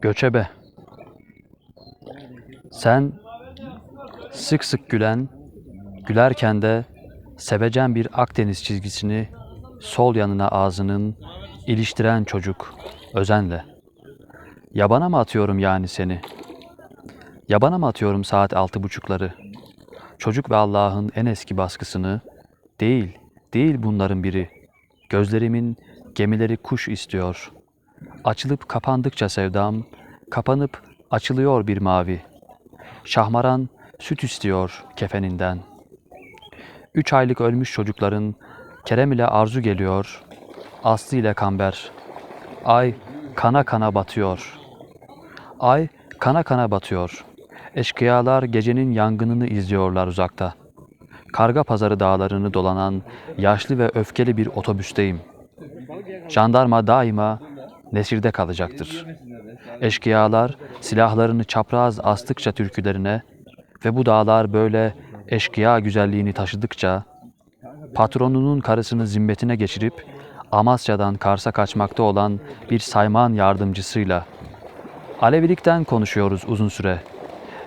Göçebe. Sen sık sık gülen, gülerken de sevecen bir Akdeniz çizgisini sol yanına ağzının iliştiren çocuk özenle. Yabana mı atıyorum yani seni? Yabana mı atıyorum saat altı buçukları? Çocuk ve Allah'ın en eski baskısını değil, değil bunların biri. Gözlerimin gemileri kuş istiyor. Açılıp kapandıkça sevdam, kapanıp açılıyor bir mavi. Şahmaran süt istiyor kefeninden. Üç aylık ölmüş çocukların Kerem ile Arzu geliyor, Aslı ile Kamber. Ay kana kana batıyor. Ay kana kana batıyor. Eşkıyalar gecenin yangınını izliyorlar uzakta. Karga pazarı dağlarını dolanan yaşlı ve öfkeli bir otobüsteyim. Jandarma daima nesirde kalacaktır. Eşkıyalar silahlarını çapraz astıkça türkülerine ve bu dağlar böyle eşkıya güzelliğini taşıdıkça patronunun karısını zimmetine geçirip Amasya'dan Kars'a kaçmakta olan bir sayman yardımcısıyla Alevilikten konuşuyoruz uzun süre.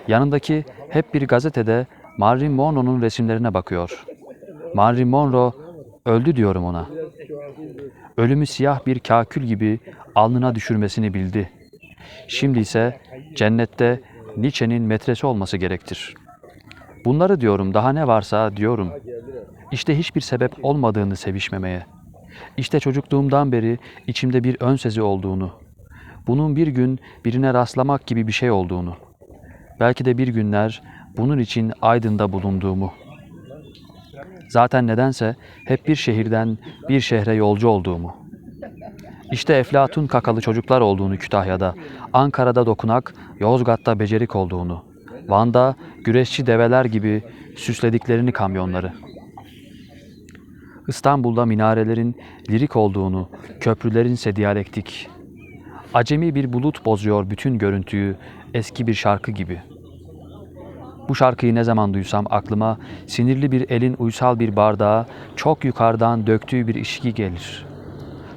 Yanındaki hep bir gazetede Marilyn Monroe'nun resimlerine bakıyor. Marilyn Monroe öldü diyorum ona. Ölümü siyah bir kakül gibi alnına düşürmesini bildi. Şimdi ise cennette Nietzsche'nin metresi olması gerektir. Bunları diyorum daha ne varsa diyorum. İşte hiçbir sebep olmadığını sevişmemeye. İşte çocukluğumdan beri içimde bir ön sezi olduğunu. Bunun bir gün birine rastlamak gibi bir şey olduğunu. Belki de bir günler bunun için Aydın'da bulunduğumu. Zaten nedense hep bir şehirden bir şehre yolcu olduğumu. İşte Eflatun kakalı çocuklar olduğunu Kütahya'da, Ankara'da dokunak, Yozgat'ta becerik olduğunu, Van'da güreşçi develer gibi süslediklerini kamyonları. İstanbul'da minarelerin lirik olduğunu, köprülerinse diyalektik. Acemi bir bulut bozuyor bütün görüntüyü, eski bir şarkı gibi. Bu şarkıyı ne zaman duysam aklıma sinirli bir elin uysal bir bardağa çok yukarıdan döktüğü bir içki gelir.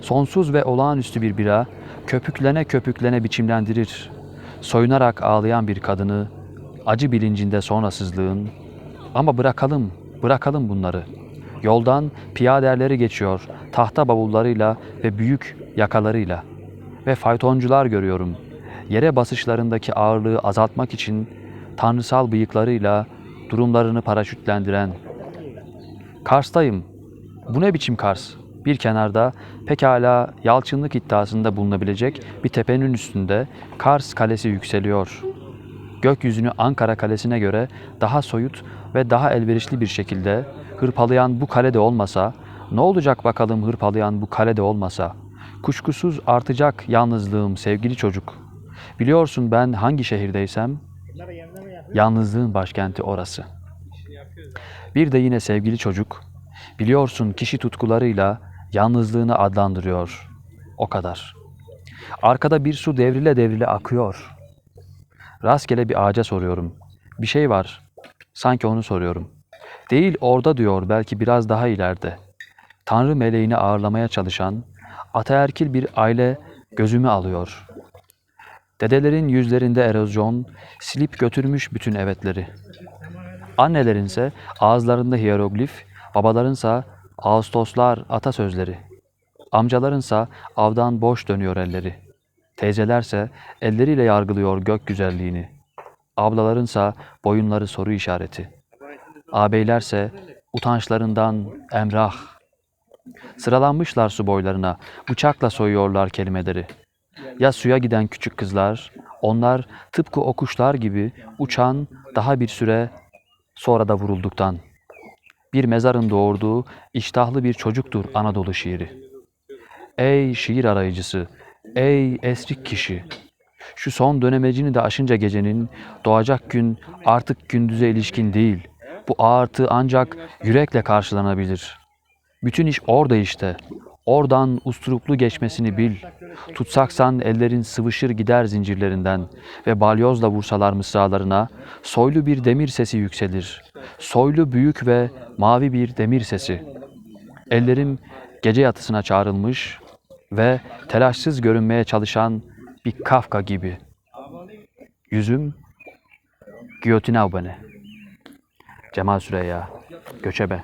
Sonsuz ve olağanüstü bir bira köpüklene köpüklene biçimlendirir. Soyunarak ağlayan bir kadını, acı bilincinde sonrasızlığın, ama bırakalım, bırakalım bunları. Yoldan piyaderleri geçiyor, tahta bavullarıyla ve büyük yakalarıyla. Ve faytoncular görüyorum. Yere basışlarındaki ağırlığı azaltmak için tanrısal bıyıklarıyla durumlarını paraşütlendiren. Kars'tayım. Bu ne biçim Kars? Bir kenarda pekala yalçınlık iddiasında bulunabilecek bir tepenin üstünde Kars Kalesi yükseliyor. Gökyüzünü Ankara Kalesi'ne göre daha soyut ve daha elverişli bir şekilde hırpalayan bu kalede olmasa, ne olacak bakalım hırpalayan bu kalede olmasa? Kuşkusuz artacak yalnızlığım sevgili çocuk. Biliyorsun ben hangi şehirdeysem, yalnızlığın başkenti orası. Bir de yine sevgili çocuk, biliyorsun kişi tutkularıyla yalnızlığını adlandırıyor. O kadar. Arkada bir su devrile devrile akıyor. Rastgele bir ağaca soruyorum. Bir şey var. Sanki onu soruyorum. Değil orada diyor belki biraz daha ileride. Tanrı meleğini ağırlamaya çalışan ataerkil bir aile gözümü alıyor. Dedelerin yüzlerinde erozyon silip götürmüş bütün evetleri. Annelerinse ağızlarında hieroglif, babalarınsa Ağustoslar atasözleri. Amcalarınsa avdan boş dönüyor elleri. Teyzelerse elleriyle yargılıyor gök güzelliğini. Ablalarınsa boyunları soru işareti. Ağabeylerse utançlarından emrah. Sıralanmışlar su boylarına, bıçakla soyuyorlar kelimeleri. Ya suya giden küçük kızlar, onlar tıpkı o kuşlar gibi uçan daha bir süre sonra da vurulduktan. Bir mezarın doğurduğu iştahlı bir çocuktur Anadolu şiiri. Ey şiir arayıcısı, ey esrik kişi! Şu son dönemecini de aşınca gecenin doğacak gün artık gündüze ilişkin değil. Bu ağırtı ancak yürekle karşılanabilir. Bütün iş orada işte. Oradan usturuplu geçmesini bil. Tutsaksan ellerin sıvışır gider zincirlerinden ve balyozla vursalar mısralarına soylu bir demir sesi yükselir. Soylu büyük ve mavi bir demir sesi. Ellerim gece yatısına çağrılmış ve telaşsız görünmeye çalışan bir Kafka gibi.'' Yüzüm giyotine beni. Cemal Süreyya, Göçebe.